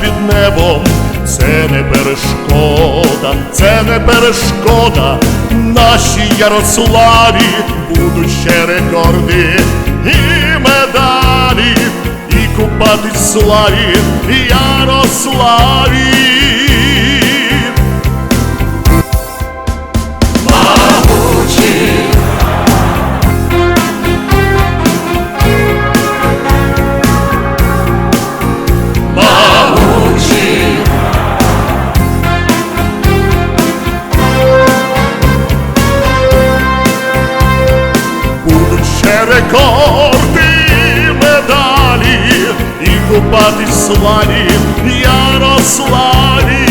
під небом, це не перешкода, це не перешкода. Нашій Ярославі будуть ще рекорди і медалі, і купатись славі Ярославі. Рекорди, медалі і купатись в славі Ярославі.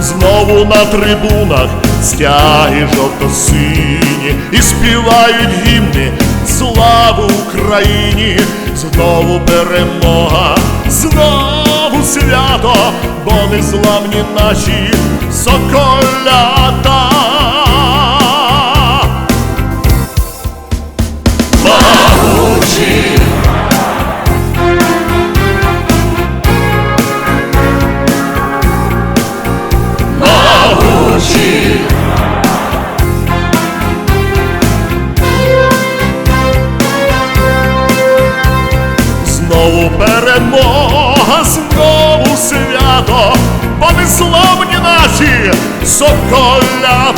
Знову на трибунах стяги жовто-сині і співають гімни. Славу Україні, знову перемога, знову свято, бо незламні наші соколята. Знову перемога, знову свято, понесло мені наші соколята.